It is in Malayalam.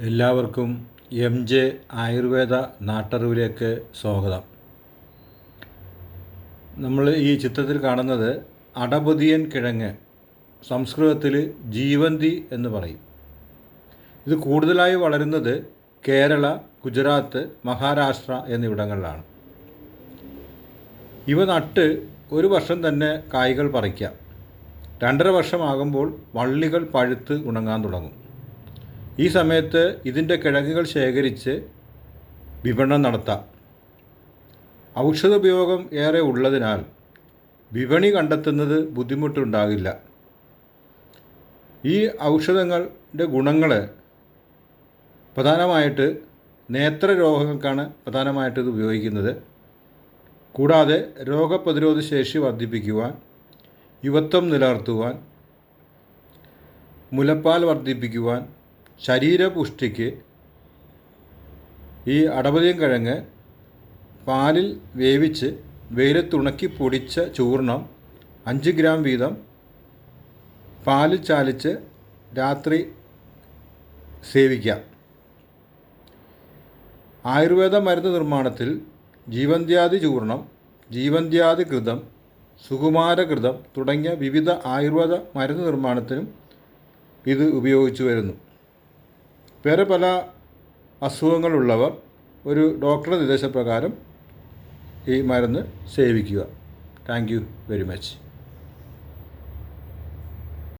എല്ലാവർക്കും എം ജെ ആയുർവേദ നാട്ടറിവിലേക്ക് സ്വാഗതം. നമ്മൾ ഈ ചിത്രത്തിൽ കാണുന്നത് അടപുതിയൻ കിഴങ്ങ് സംസ്കൃതത്തിൽ ജീവന്തി എന്ന് പറയും. ഇത് കൂടുതലായി വളരുന്നത് കേരള ഗുജറാത്ത് മഹാരാഷ്ട്ര എന്നിവിടങ്ങളിലാണ്. ഇവ നട്ട് ഒരു വർഷം തന്നെ കായ്കൾ പറിക്കാം. രണ്ടര വർഷമാകുമ്പോൾ വള്ളികൾ പഴുത്ത് ഉണങ്ങാൻ തുടങ്ങും. ഈ സമയത്ത് ഇതിന്റെ കിഴങ്ങുകൾ ശേഖരിച്ച് വിപണനം നടത്താം. ഔഷധ ഉപയോഗം ഏറെ ഉള്ളതിനാൽ വിപണി കണ്ടെത്തുന്നത് ബുദ്ധിമുട്ടുണ്ടാകില്ല. ഈ ഔഷധങ്ങളുടെ ഗുണങ്ങൾ പ്രധാനമായിട്ട് നേത്ര രോഗങ്ങൾക്കാണ് പ്രധാനമായിട്ട് ഇത് ഉപയോഗിക്കുന്നത്. കൂടാതെ രോഗപ്രതിരോധ ശേഷി വർദ്ധിപ്പിക്കുവാൻ യുവത്വം നിലനിർത്തുവാൻ മുലപ്പാൽ വർദ്ധിപ്പിക്കുവാൻ ശരീരപുഷ്ടിക്ക് ഈ അടപതിയും കിഴങ്ങ് പാലിൽ വേവിച്ച് വെയിലത്തുണക്കി പൊടിച്ച ചൂർണം അഞ്ച് ഗ്രാം വീതം പാലിൽ ചാലിച്ച് രാത്രി സേവിക്കാം. ആയുർവേദ മരുന്ന് നിർമ്മാണത്തിൽ ജീവന്ത്യാദി ചൂർണം ജീവന്ത്യാദി കൃതം സുകുമാരകൃതം തുടങ്ങിയ വിവിധ ആയുർവേദ മരുന്ന് നിർമ്മാണത്തിനും ഇത് ഉപയോഗിച്ചു വരുന്നു. വേറെ പല അസുഖങ്ങളുള്ളവർ ഒരു ഡോക്ടറുടെ നിർദ്ദേശപ്രകാരം ഈ മരുന്ന് സേവിക്കുക. Thank you very much.